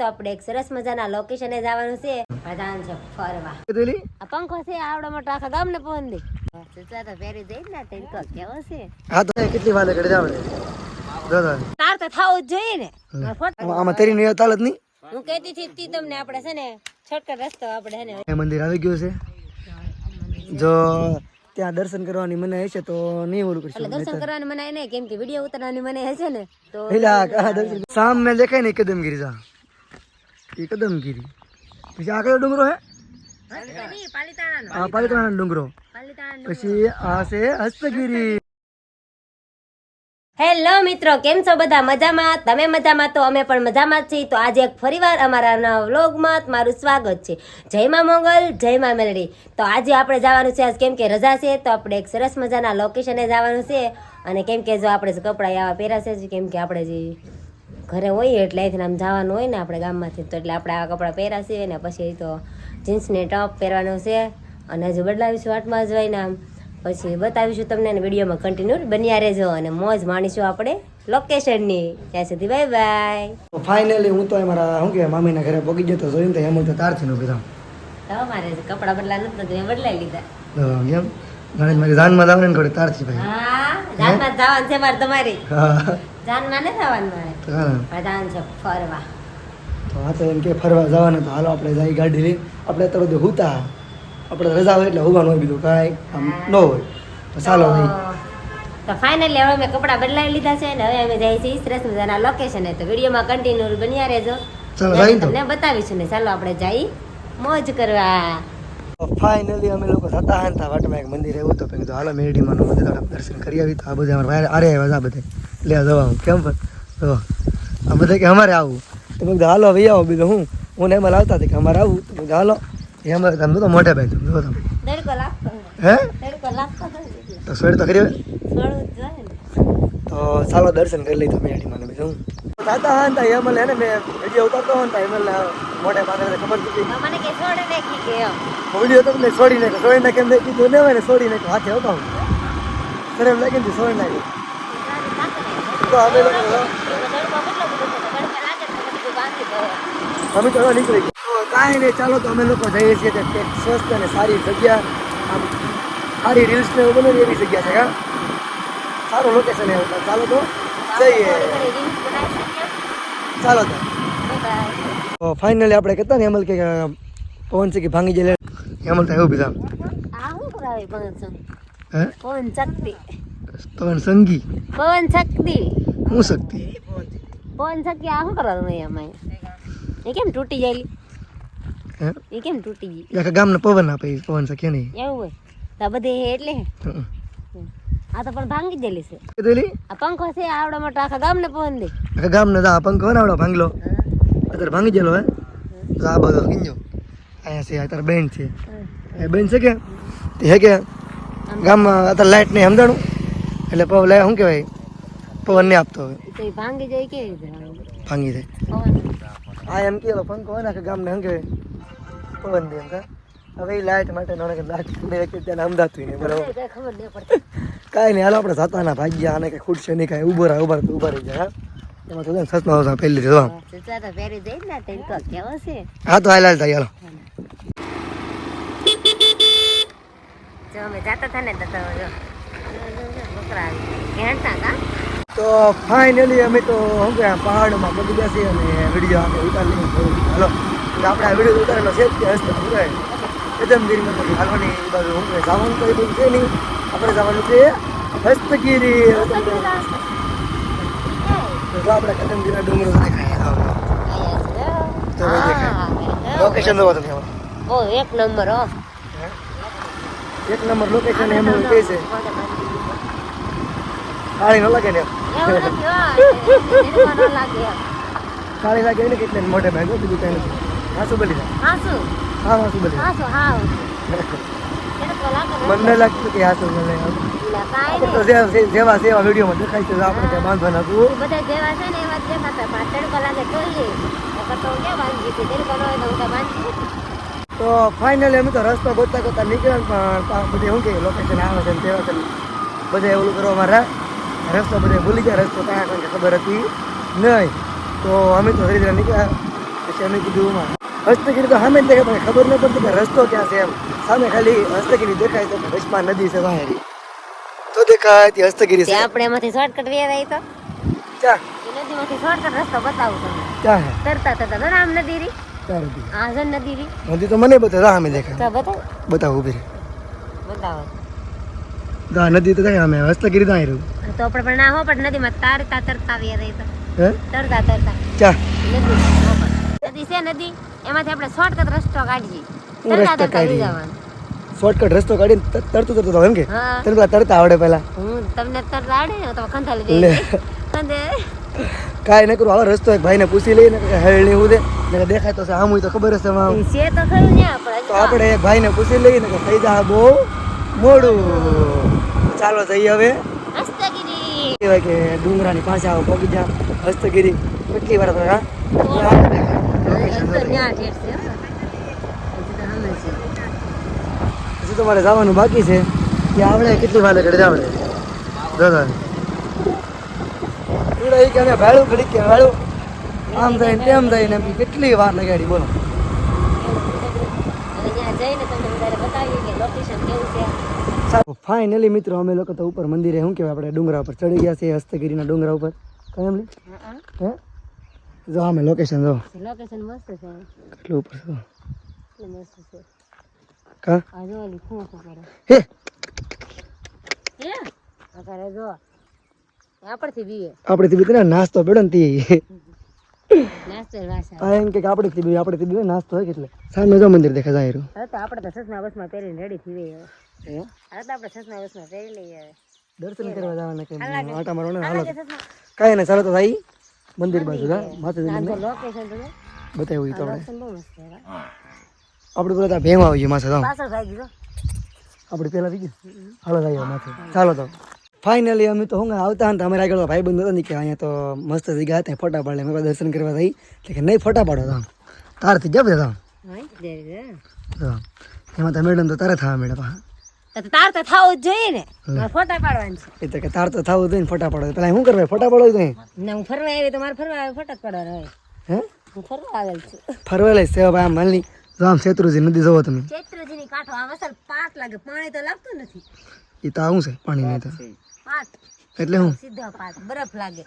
તો આપણે એક સરસ મજાના લોકેશને જવાનું છે. જવાનું છે ફરવા. આ પંખો છે આવડો મોટો આખા ગામને પવન દે. સુચા તો પહેરી જઈ ને ટેન્કો કેવો છે? હા તો કેટલી વાર કરે જાવ દાદા. તાર તો થાવ જ જોઈએ ને. આમાં તેરી નહીં તાલત નહીં? હું કહેતી હતી તી તમને આપણે છે ને શોર્ટકટ રસ્તો આપણે છે ને. મંદિર આવી ગયું છે. જો ત્યાં દર્શન કરવાની મને હશે તો નહીં ઓલું એટલે દર્શન કરવાની મનાય નહીં કેમ કે વીડિયો ઉતારવાની મને હશે ને. તો સામે દેખાય ને કદમગીરી જા એ કદમગીરી પછી આ કયો ડુંગરો હે? આ પાલિતાણા ડુંગરો. પછી આ છે હસ્તગીરી. હેલો મિત્રો કેમ છો બધા? મજામાં? તમે મજામાં? તો અમે પણ મજામાં છીએ. તો આજે એક ફરીવાર અમારા નવા વ્લોગમાં તમારું સ્વાગત છે. જય માં મોગલ જય માં મેલડી. તો આજે આપણે જવાનું છે આજ કેમ કે રજા છે તો આપણે એક સરસ મજાના લોકેશને જવાનું છે. અને કેમ કે જો આપણે કપડાં આવા પહેરાશે કેમ કે આપણે જે ઘરે હોઈએ એટલે અહીંથી આમ જવાનું હોય ને આપણે ગામમાંથી તો એટલે આપણે આવા કપડાં પહેરાશે ને પછી તો જીન્સને ટોપ પહેરવાનો છે અને હજુ બદલાવીશું આઠમાં જ હોય ને આમ. પછી બતાવીશું તમને અને વિડીયોમાં કન્ટિન્યુ બન્યા રહેજો અને મોજ માણીશું આપણે લોકેશનની ત્યાં સુધી બાય બાય ફાઇનલી હું તો મારા શું કહેવાય મામીના ઘરે પગી જતો જોઈને તો એમ તો તારથી નું કીધા તો મારે કપડાં બદલા નથી તો બદલાઈ લીધા. એમ? ગણેશ મારી જાનમાં દાવને ને તારથી ભાઈ. હા જાનમાં જવાનું છે મારે તમારી. હા. જાનમાં મારે જવાનું છે ફરવા. તો આ તો એમ કે ફરવા જવાના તો હાલો આપણે જઈ ગાડી લઈ. આપણે તરત હુતા. આપણે રજા હોય એટલે હોવાનું હોય બીજું કાંઈ આમ ન હોય. તો ચાલો ભાઈ. તો ફાઇનલી હવે મેં કપડાં બદલાવી લીધા છે ને હવે અમે જઈએ છીએ સરસ મજાના લોકેશને તો વિડીયોમાં કન્ટિન્યુ બન્યા રહેજો. તમને બતાવીશું ને ચાલો આપણે જઈ મોજ કરવા. ફાઇનલી અમે લોકો હતા હતા વાટમાં એક મંદિર એવું તો કીધું હાલો મેરડીમાં મંદિર દર્શન કરી આવી. તો આ બધા અરે આવ્યા બધે. લે હું કેમ પણ આ બધા કે અમારે આવું. તો મેં હાલો ભાઈ આવો. બીજું હું? હું ને એમાં લાવતા કે અમારે આવું. તો મેં હાલો. એ અમારે તમે તો મોઢે ભાઈ જો તમે. હે? ને તો સોડ તો કરી ને. તો ચાલો દર્શન કરી લઈ તમે મને બીજું તાતા હા? તા એમ લે ને મેં વિડિયો ઉતારતો ને તા એમ મોઢે પાસે ખબર હતી મને કે છોડે નાખી કે એમ. વિડિયો તો તમને છોડી નાખી છોડી નાખે એમ કીધું ને હોય ને છોડી નાખ્યો. હાથે હોતો સર એમ લાગે ને છોડી નાખ્યો. તો અમે લોકો અમે તો નીકળી ગયા. કાંઈ નહીં ચાલો તો અમે લોકો જઈએ છીએ કે સ્વસ્થ અને સારી જગ્યા. આમ સારી રીલ્સ ને એવું બને એવી જગ્યા છે હા? સારું લોકેશન એવું ચાલો તો જઈએ. ચાલો તો. તો ફાઇનલી આપણે કહેતા ને હેમલ કે પવન છે કે ભાંગી જાય હેમલ તો એવું બીજા હે પવન શક્તિ પવન સંગી. પવન શક્તિ. હું શક્તિ? પવન શક્તિ આ શું કરવાનું હોય અમે એ કેમ તૂટી જાય હે? એ કેમ તૂટી ગઈ? આખા ગામને પવન આપે પવન સખી નહીં. એવું હોય? તો આ બધે હે એટલે. આ તો પણ ભાંગી દેલી છે. દેલી આ પંખો છે આવડો મોટો આખા ગામને પવન દે. આખા ગામને દા પંખ આવડો ભાંગલો. અત્યારે ભાંગી ગયેલો હે? તો આ બધો ગીંજો. અહીંયા છે અત્યારે બેન છે. એ બેન છે કે? તે હે કે? ગામમાં અત્યારે લાઇટ નહીં સમજાણું? એટલે પવન લે શું કહેવાય? પવન ને આપતો હવે. ભાંગી જાય કે ભાંગી? જાય. હા એમ કે પંખો હોય ને આખા ગામને શું કહેવાય? પવન દે એમ કા? હવે એ લાઇટ માટે નડે લાઇટ ને ત્યાં સમજાતું નહીં બરાબર? ખબર નહીં પડતી. કાંઈ નહીં હાલો આપણે જાતાના ભાગ્યા આને કંઈ ખૂટશે નહીં કાંઈ ઊભો રહે ઊભા રહે ઊભા રહી જાય એમાં તો ને સસમા પહેલી તો ટેન્કો હા તો હાલ થાય હાલો જો અમે જાતા હતા ને તો કા તો ફાઇનલી અમે તો શું કે પહાડમાં પગી બેસી અને વીડિયો આપણે ઉતારી હાલો આપણે આ વીડિયો ઉતારેલો છે કે હસતા કહે કદમગીરીમાં તો હાલવાની બાજુ શું કહે જવાનું તો એ બધું છે નહીં. આપણે જવાનું છે હસ્તગીરી. તો આપણે કદમગીરા ડુંગરો દેખાય. તો દેખાય. લોકેશન જોવો તમે. ઓ એક નંબર હો. એક નંબર લોકેશન એમ કહે છે. કાળી ન લાગે ને. એવું. કાળી લાગે ને કેટલે મોઢે ભાઈ બીજું કઈ નથી. હાસુ બોલી જાય હા શું હા હા શું બોલી હાસુ હા મને લાગતું કે હાસુ બોલે તો જેવા સેવા વિડીયોમાં દેખાય છે આપણે કઈ બધા જેવા છે ને એવા દેખાતા પણ તડકો લાગે તોય તો હું બાંધી તડકો ન હોય તો બાંધી તો ફાઇનલી અમે તો રસ્તો ગોતતા ગોતતા નીકળ્યા પણ બધે શું કે લોકેશન આવે છે તેવા બધે ઓલું કરવા મારા. રસ્તો બધે ભૂલી ગયા રસ્તો ક્યાં કારણ કે ખબર હતી નહીં. તો અમે તો ધીરે ધીરે નીકળ્યા પછી અમે કીધું એમાં હસ્તગીરી તો સામે જ દેખાય પણ ખબર ન પડતી કે રસ્તો ક્યાં છે એમ. સામે ખાલી હસ્તગીરી દેખાય તો કે વચમાં નદી છે વાહેરી તો દેખાય તે હસ્તગીરી તે છે આપણે એમાંથી શોર્ટકટ વ્યા તો. ક્યાં? એ નદીમાંથી શોર્ટકટ રસ્તો બતાવું તમને. ક્યાં હે તરતા તરતા ના આમ નદી રી ક્યાં હતી આ છે નદી રી નદી તો મને બતા સામે દેખાય. તો બતાવ. બતાવો ઊભી રહે. બતાવો. નદી તો થાય અમે હસ્તગીરી તો અહીં તો આપણે પણ ના હો પણ નદીમાં તારતા તરતા આવી રહી તો હે તરતા તરતા ચા નદી છે નદી એમાંથી આપણે શોર્ટકટ રસ્તો કાઢીએ તરતા તરતા કાઢીએ? જવાનું શોર્ટકટ રસ્તો કાઢીને તરતું તરતું તો એમ કે તને પેલા તરતા આવડે પેલા હું તમને તરતા આવડે ને તો ખંથાલી લઈ દે ખંધે કાંઈ ન કરું આવો રસ્તો એક ભાઈને પૂછી લઈને હેળણી ઉદે હું દે ને દેખાય તો આમ હોય તો ખબર હશે આમાં છે તો ખરું ને આપણે તો આપણે એક ભાઈને પૂછી લઈએ ને કે થઈ જા બહુ મોડું ચાલો જઈએ હવે. કહેવાય કે ડુંગરાની પાસે આવો બગીચા હસ્તગીરી. કેટલી વાર હા. હજી તો સામે છે. હજી તો મારે જવાનું બાકી છે. કે આવડે કેટલી વાર ઘડી આવડે? દાદા એવડે ઈ કે ભાડું ઘડી કે ભાડું આમ થાય તેમ થાય ને કેટલી વાર લગાડી બોલો. જઈને તમને વધારે બતાવીએ કે લોકેશન કેવું છે. ફાઇનલી મિત્રો અમે લોકો તો ઉપર મંદિરે શું કહેવાય આપણે ડુંગરા ઉપર ચડી ગયા છે હસ્તગીરીના ડુંગરા ઉપર. કઈ એમ? હે જો અમે લોકેશન જો. લોકેશન મસ્ત છે. કેટલું ઉપર છે મસ્ત છે. કા? આ જો ઓલી ખૂ ખૂ કરે હે? હે? આ કરે જો. આપણથી બીએ આપણે થી બીતને નાસ્તો પડ્યો ને તી. નાસ્તો વાસા. આ એમ કે આપણે થી બી આપણે થી બી નાસ્તો હોય કેટલે સામે જો મંદિર દેખાય જાય રહ્યું તો આપણે તો સસના બસમાં પહેરીને રેડી થઈ ગઈ હવે. હે? હવે તો આપણે સસના બસમાં પહેરી લઈએ દર્શન કરવા જવાના કે આટા મારવાના? હાલો. કાંઈ નહીં ચાલો તો ભાઈ મંદિર બાજુ હા માતાજી લોકેશન તો. બતાવ્યું તો આપણે. આપણે પેલા ત્યાં ભેમ આવી ગયું માથે તો આપણે પેલા થઈ ગયું? હાલો થાય માથે. ચાલો તો. ફાઇનલી અમે તો હું આવતા હતા અમારે આગળ ભાઈ બંધ હતા ને કે અહીંયા તો મસ્ત જગ્યા હતા ફોટા પાડે. અમે દર્શન કરવા થઈ એટલે કે નહીં ફોટા પાડો તો. તારથી જબ જતા હા એમાં તો મેડમ તો તારે થવા મેડમ તો તાર તો થવું જ જોઈએ ને. ફોટા પાડવાનું છે. એ તો કે તાર તો થવું જોઈએ ને ફોટા પાડો પેલા શું કરવા ફોટા પાડો તો ના હું ફરવા આવી તો મારે ફરવા આવે ફોટા જ પાડવાના હોય. હે? હું ફરવા આવેલ છું. ફરવા લઈ સેવા ભાઈ આમ માની જો આમ શેત્રુજી નદી જવો તમે. કાંઠો આ વસલ પાટ લાગે. પાણી તો લાગતું નથી. એ તો આવું છે પાણી નહીં તો પાટ એટલે હું? સીધો પાટ બરફ લાગે.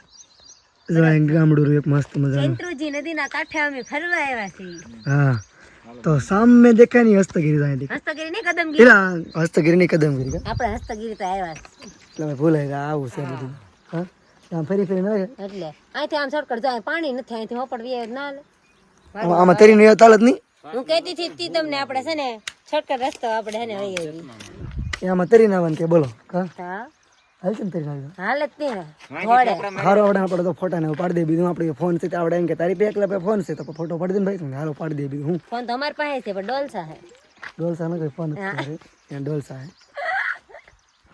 જો ગામડું એક મસ્ત મજા ચૈત્રજી નદીના કાંઠે અમે ફરવા આવ્યા છીએ. હા. તો સામે દેખાયની હસ્તગીરી જાય હસ્તગીરી ની કદમગીરી. એલા હસ્તગીરી ની કદમગીરી આપણે હસ્તગીરી તો આવ્યા. એટલે મેં ભૂલાઈ ગયા આવું છે બધું. હા. આમ ફરી ફરી ના એટલે. અહીંથી આમ શોર્ટકટ જાય પાણી નથી અહીંથી હોપડ વી ના લે. આમાં તરી નહીં તાલત નહીં? હું કહેતી હતી તી તમને આપણે છે ને શોર્ટકટ રસ્તો આપણે ને વહી એ આમાં તરી ના કે બોલો. હા. હા હાલ છે ને તરી ના. હાલે જ નહીં ઘોડે હારો આવડે આપણે તો ફોટા ને પાડી દે બીજું આપણે ફોન છે આવડે એમ કે તારી બે એકલા ફોન છે તો ફોટો પાડી દે ને ભાઈ હાલો પાડી દે બીજું હું? ફોન તો અમારી પાસે છે પણ ડોલસા છે. ડોલસા ને કોઈ ફોન નથી ડોલસા હે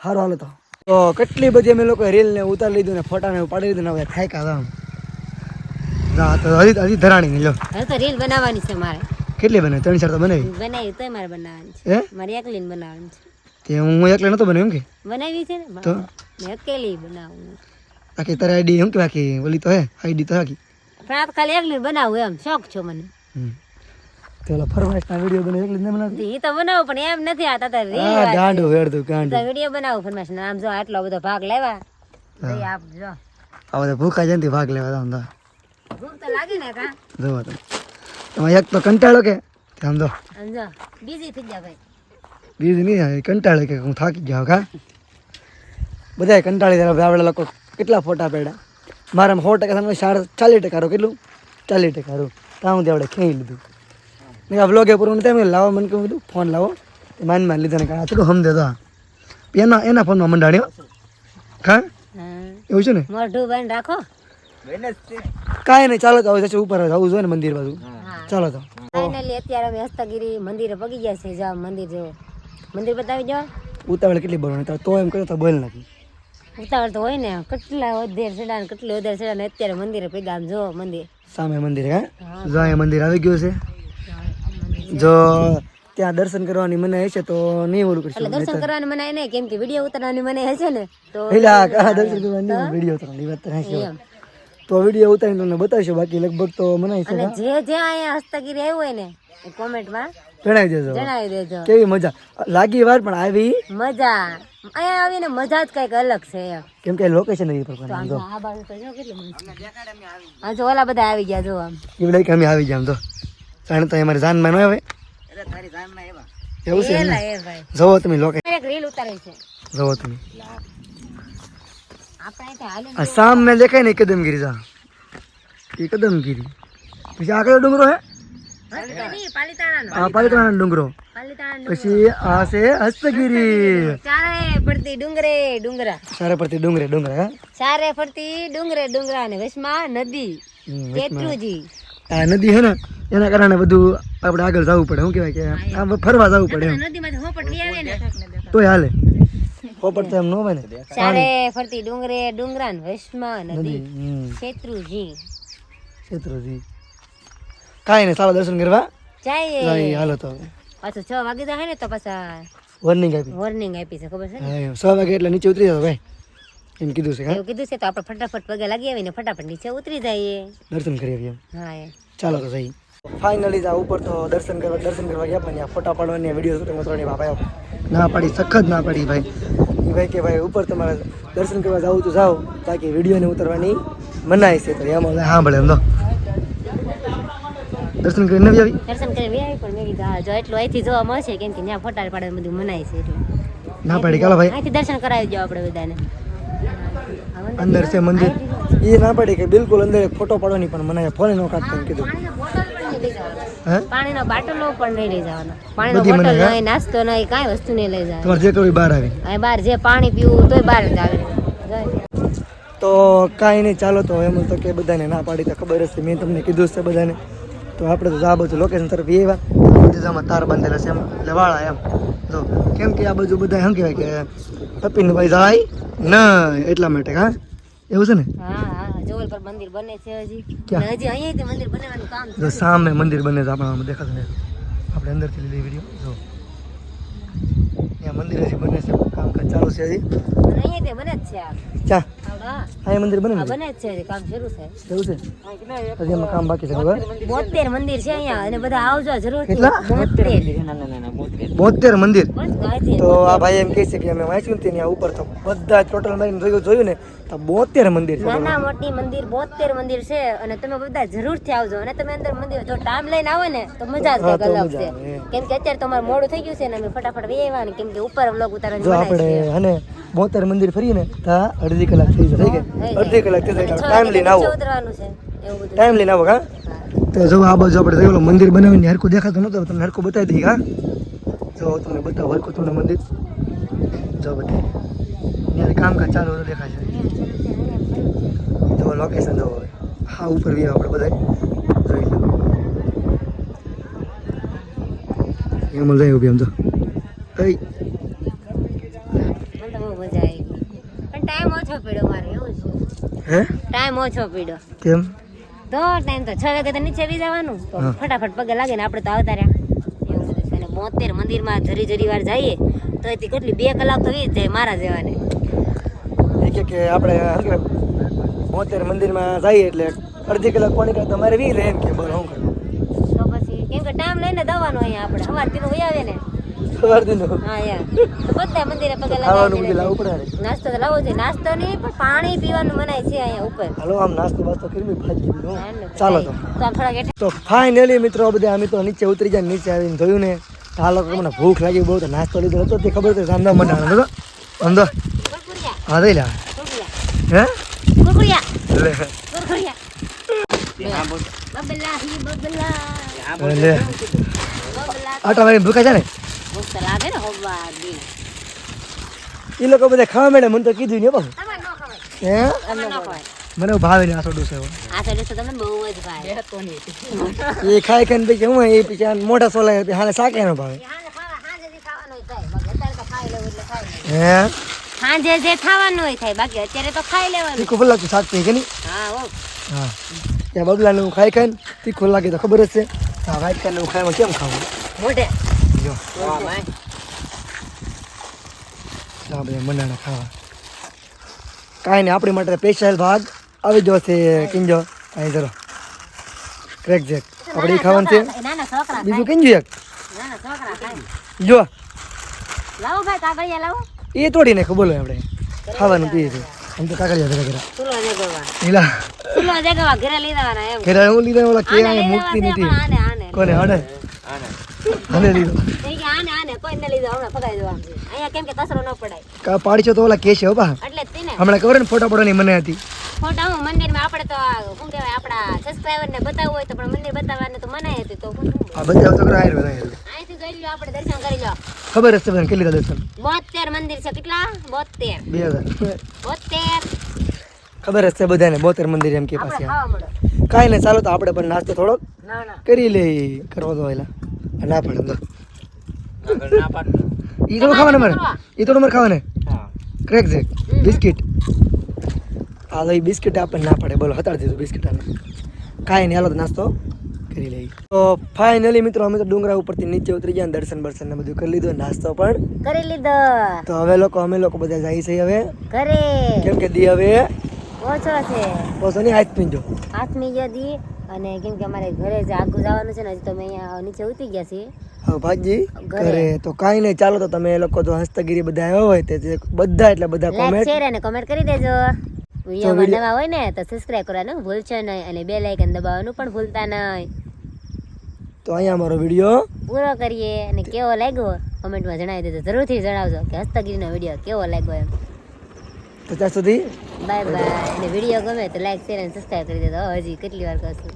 હારો હાલો તો. તો કેટલી બધી અમે લોકો રીલ ને ઉતારી લીધું ને ફોટા ને પાડી લીધું ને હવે થાય કા આમ જા તો હજી હજી ધરાણી ને લો હવે તો રીલ બનાવવાની છે મારે. કેટલી બને ત્રણ ચાર તો બનાવી? બનાવી તો મારે બનાવવાની છે. મારી એકલીને બનાવવાની છે. તે હું એકલે નતો બન્યો એમ કે? બનાવી છે ને? તો મેં અકેલી બનાવું. બાકી તારે આઈડી એમ કે બાકી ઓલી તો હે આઈડી તો આખી પણ આપ ખાલી એકલી બનાવું એમ શોખ છો મને. પેલા ફરમાઈશના વીડિયો બને એકલી ન બનાવતી? એ તો બનાવું પણ એમ નથી આતા તો રીલ હા ગાંડો વેડતો ગાંડો. વીડિયો બનાવું ફરમાઈશના આમ જો આટલો બધો ભાગ લેવા. જઈ આપ જો. આ બધા ભૂખા જયંતિ ભાગ લેવા તો. ભૂખ તો લાગી ને કા? જો તો એમાં એક તો કંટાળો કે? સમજો સમજો બીજી થઈ જા ભાઈ. બીજું નહીં આવે, કંટાળે કે હું થાકી ગયો કા બધાય કંટાળી ગયા આપણે લોકો કેટલા ફોટા પડ્યા? મારા સો ટકા તમે સાડા ચાલીસ ટકા રહો કેટલું? ચાલીસ ટકા રહો ત્યાં હું આપણે ખેંચી લીધું. ને આ વ્લોગે પૂરું એમ લાવો. મને કહું કીધું ફોન લાવો. માન માન લીધા ને કાં થોડું સમજે તો એના એના ફોનમાં મંડાણ્યો હા. હા. એવું છે ને? મોઢું બંધ રાખો. કાંઈ નહીં ચાલો તો હવે જશે ઉપર. જવું જોઈએ ને મંદિર બાજુ. ચાલો તો. ફાઇનલી અત્યારે અમે હસ્તગીરી મંદિરે પગી ગયા છે જાવ મંદિર જો મંદિર બતાવી જાઓ ઉતાવળ કેટલી બોલવાની તો એમ કહ્યું તો બોલ નથી ઉતાવળ તો હોય ને કેટલા ઓધેર સેડા ને કેટલી ઓધેર સેડા ને અત્યારે મંદિરે પગ્યા આમ જો મંદિર. સામે મંદિર હે? જો અહીંયા મંદિર આવી ગયું છે. જો ત્યાં દર્શન કરવાની મને હશે તો નહીં ઓલું કરશું. દર્શન કરવાની મને નહીં કેમ કે વીડિયો ઉતારવાની મને હશે ને તો દર્શન કરવાની વીડિયો તો વાત તો વીડિયો ઉતારીને તમને બતાવીશું. બાકી લગભગ તો મને છે અને જે જે અહીંયા હસ્તગીરી આવ્યું હોય ને એ કોમેન્ટમાં જણાવી દેજો. જણાવી દેજો. કેવી મજા? લાગી વાર પણ આવી? મજા. અહીંયા આવીને મજા જ કંઈક અલગ છે કેમ કે લોકેશન એ પર જો. આ બાજુ તો જો કેટલી હા જો ઓલા બધા આવી ગયા જો આમ. એ બધા કે અમે આવી ગયા આમ તો જાણે તો અમારી જાનમાં ન આવે. એવું છે એમ ને? એલા એ ભાઈ. જુઓ તમે લોકેશન એક રીલ ઉતારી છે. જુઓ તમે. આપણે અહીંથી હાલીને આ સામે દેખાય ને એ કદમગીરી જા એ કદમગીરી પછી આ કયો ડુંગરો હે હસ્તગીરી, પાલીતાણાનો આ પાલિતાણા ડુંગરો પાલીતાણા પછી આ છે હસ્તગીરી ચારે પડતી ડુંગરે ડુંગરા સારા પરથી ડુંગરે ડુંગરા હા ચારે ફરતી ડુંગરે ડુંગરા અને વચમાં નદી હમ, શેત્રુજી આ નદી છે ને એના કારણે બધું આપણે આગળ જવું પડે શું કહેવાય કે આમ ફરવા જવું પડે એમ નદીમાંથી હોપટ લઈ આવે ને તોય હાલે પોપટ તો એમ ન હોય ચારે ફરતી ડુંગરે ડુંગરાન વૈષ્મા નદી. શેત્રુજી. શેત્રુજી. કાઈ ને સાલા દર્શન કરવા. જાય હાલો તો. પાછું છ વાગે જાય ને તો પાછા વોર્નિંગ આપી. વોર્નિંગ આપી છે ખબર છે ને? હા સો વાગે એટલે નીચે ઉતરી જાવ ભાઈ. એમ કીધું છે એવું કીધું છે તો આપણે ફટાફટ પગે લાગી આવીને ફટાફટ નીચે ઉતરી જઈએ. દર્શન કરી આવીએ હા ચાલો તો સહી ફાઇનલી આ ઉપર તો દર્શન કરવા દર્શન કરવા ગયા પણ ફોટા પાડવાની વીડિયો શૂટિંગ કરવાની ભાઈ ના પાડી સખત ના પાડી ભાઈ. ભાઈ કે ભાઈ ઉપર તમારે દર્શન કરવા જાવ તો જાઓ બાકી વિડીયોને ઉતરવાની મનાય છે. તો એમ હવે સાંભળે એમ તો. દર્શન કરી નવી આવી? દર્શન કરી વે આવી પણ મેં કીધું હા જો એટલું અહીંથી જોવા મળશે કેમ કે ત્યાં ફોટા પાડે બધું મનાય છે એટલે. ના પાડી કાલો ભાઈ. અહીંથી દર્શન કરાવી દો આપણે બધાને. અંદર છે મંદિર. એ ના પાડી કે બિલકુલ અંદર ફોટો પાડવાની પણ મને ફોન નો કાઢતા એમ કીધું પાણીનો બાટલો પણ નહીં લઈ જવાનો. હે પાણીનો બોટલ નહીં નાસ્તો નહીં કાંઈ વસ્તુ નહીં લઈ જવાનું. તમારે જે કરવું એ બહાર આવી. અહીં બહાર જે પાણી પીવું તોય બહાર જ આવે. તો કાંઈ નહીં ચાલો તો એમ તો કે બધાને ના પાડી તો ખબર હશે. મેં તમને કીધું છે બધાને. તો આપણે તો આ બધું લોકેશન તરફ એવા બીજામાં તાર બાંધેલા છે એમ એટલે વાળા એમ. તો કેમ કે આ બાજુ બધા એમ કહેવાય કે તપીને ભાઈ જાય? ના એટલા માટે હા? એવું છે ને? હા હા જોવલ મંદિર બને છે હજી. હજી અહીંયા મંદિર બનવાનું કામ સામે મંદિર બને છે આપણા દેખાતું ને આપણે અંદરથી લીધી વીડિયો જો. મંદિર હજી બને છે. કામકાજ ચાલુ છે હજી. અહીંયા તે બને જ છે ચા અહીંયા મંદિર બને બને જ છે કામ શરૂ છે. શરૂ છે? હજી એમાં કામ બાકી છે ખબર? બોતેર મંદિર છે અહીંયા અને બધા આવજો જરૂર કેટલા? બોતેર. બોતેર મંદિર? તો આ ભાઈ એમ કહે છે કે અમે વાંચ્યું ને ત્યાં ઉપર તો બધા ટોટલ મારીને જોયું જોયું ને તો બોતેર મંદિર છે. નાના મોટી મંદિર બોતેર મંદિર છે અને તમે બધા જરૂરથી આવજો. અને તમે અંદર મંદિર જો ટાઈમ લઈને આવો ને તો મજા જ કંઈક અલગ છે. કેમ કે અત્યારે તમારે મોડું થઈ ગયું છે ને અમે ફટાફટ વે ને કેમ કે ઉપર વ્લોગ ઉતારવાની જો આપણે અને બોતેર મંદિર ફરીએ ને તો અડધી કલાક થઈ જાય થઈ અડધી કલાક થઈ જાય. ટાઈમ લઈને આવો. ટાઈમ લઈને આવો હા. તો જો આ બાજુ આપણે જોયેલો મંદિર બનાવીને હરકું દેખાતું નતું તમને હરકું બતાવી દઈએ હા? જો તમને બતાવો હરકું તમને મંદિર. જો બતાવી. ત્યાં કામકાજ ચાલુ હતું દેખાય છે લોકેશન જો હા ઉપર બી આપણે બધા એમાં જાય ઊભી આમ તો. પણ ટાઈમ ઓછો પડ્યો મારે એવું છે. હે? ટાઈમ ઓછો પડ્યો. કેમ? તો ટાઈમ તો છ વાગે તો નીચે આવી જવાનું. તો ફટાફટ પગે લાગે ને આપણે તો આવતા રહ્યા. અને બોતેર મંદિરમાં જરી જરી વાર જઈએ તો એથી કેટલી બે કલાક તો વી જાય મારા જેવાને. એ કે કે આપણે બોતેર મંદિરમાં જઈએ એટલે અડધી કલાક કોની કલાક તમારે વી રહે એમ કે બોલો તો પછી કેમ કે ટાઈમ લઈને દવાનો અહીંયા આપણે. સવારથી હોય આવે ને. સવાર દીનો હા યાર તો બધા મંદિરે પગે ખાવાનું બધું લાવવું પડે નાસ્તો તો લાવવો જોઈએ. નાસ્તો નહીં પણ પાણી પીવાનું મનાય છે અહીંયા ઉપર. હાલો આમ નાસ્તો બાસ્તો કરી ભાજી ચાલો તો. તો ફાઇનલી મિત્રો બધા અમે તો નીચે ઉતરી જાય નીચે આવીને જોયું ને. આ લોકો મને ભૂખ લાગી બહુ તો નાસ્તો લીધો હતો. તે ખબર હતી મંડાણો હતો. અંદો હા દઈ લા. હે? કુરકુરિયા લે. કુરકુરિયા બબલા હી બબલા. બબલા. આટા ભાઈ ભૂખા છે ને? ભૂખ ને હોવા દી એ લોકો બધા ખાવા મેડમ મને તો કીધું ને પાછું તમારે ન ખવાય હે તમને ન ખવાય મને ભાવે ને આસો ડોસો આસો ડોસો તમને બહુ જ ભાવે એ ખાઈ ખાઈને પછી હું એ પછી મોઢા સોલાય હાલે સાકે ન ભાવે હાંજે ખાવા હાંજે જે ખાવાનું થાય બાકી અત્યારે તો ખાઈ લેવું એટલે ખાઈ લેવું. હે હાંજે જે ખાવાનું હોય થાય બાકી અત્યારે તો ખાઈ લેવાનું તીખું ફૂલાતું શાક થઈ કે નહીં હા હો હા ત્યાં બબલાને હું ખાઈ ખાઈને તીખું લાગે તો ખબર જ છે હા વાઈટ કરીને હું ખાઈમાં કેમ ખાવું મોઢે જો બધા મંડાણા ખાવા. કાંઈ નહીં આપણી માટે સ્પેશિયલ ભાગ. આવી જો છે કિંજો. અહીં ચલો ક્રેક જેક. આપણે એ ખાવાનું છે. બીજું કિંજો એક. જો. લાવો ભાઈ કાગળિયા લાવો? એ તોડી નાખો બોલો આપણે. ખાવાનું પીએ છે. આમ તો કાકડિયા જરા જરા ઘરે એમ. ઘરે હું લીધા ઓલા કે મુક્તિ નથી. કોને હડે હડે લીધો. ન લીધો હમણાં દો અહીંયા કેમ કે કચરો ન પડાય. કા પાડશો તો ઓલા કેશે હો બા. એટલે જ તેને. હમણાં ખબર ને ફોટા પડવાની મને હતી. ફોટા હું મંદિરમાં આપણે તો શું કહેવાય આપણા સબસ્ક્રાઈબર ને બતાવવું હોય તો પણ મંદિર બતાવવાનું તો મનાય હતી તો આ અહીંથી આપણે દર્શન કરી લો ખબર હશે કેટલી દર્શન? બોતેર મંદિર છે કેટલા? બોતેર બે હજાર. બોતેર ખબર હશે બધાને બોતેર મંદિર એમ કે પાસે કાંઈ નહીં ચાલો તો આપણે પણ નાસ્તો થોડોક ના ના. કરી લે કરવો તો એલા ના પડે ઈ થોડું ખાવાને મારે. ઈ થોડું મારે ખાવાને. ક્રેક છે બિસ્કિટ આ તો ઈ બિસ્કિટ આપણને ના પડે. બોલો હતાડી દીધું બિસ્કિટ આને. કાંઈ નહીં હાલો તો નાસ્તો કરી લઈએ. તો ફાઇનલી મિત્રો અમે તો ડુંગરા ઉપરથી નીચે ઉતરી ગયા દર્શન બર્શન ને બધું કરી લીધું નાસ્તો પણ કરી લીધો. તો હવે લોકો અમે લોકો બધા જાય છે હવે. ઘરે. કેમ કે દી હવે ઓછો છે. ઓછો ની હાથ પીંજો હાથમી દી. અને કેમ કે અમારે ઘરે જે આગું જવાનું છે ને હજી તો અમે અહીંયા નીચે ઉતરી ગયા છીએ. હવે ભાજી? ઘરે. તો કાંઈ નહીં ચાલો તો તમે એ લોકો જો હસ્તગીરી બધા આવ્યા હોય તે બધા એટલે બધા કોમેન્ટ શેર અને કમેન્ટ કરી દેજો. વિડીયોમાં નવા હોય ને તો સબસ્ક્રાઇબ કરવાનું ભૂલશો નહીં અને બે લાઇકન દબાવવાનું પણ ભૂલતા નહીં. તો અહીંયા અમારો વીડિયો. પૂરો કરીએ અને કેવો લાગ્યો? કોમેન્ટમાં જણાવી દેજો. જરૂરથી જણાવજો કે હસ્તગીરીનો વીડિયો કેવો લાગ્યો એમ. તો ત્યાં સુધી બાય બાય અને વીડિયો ગમે તો લાઈક શેર અને સબસ્ક્રાઇબ કરી દેજો. હજી કેટલી વાર કરશું?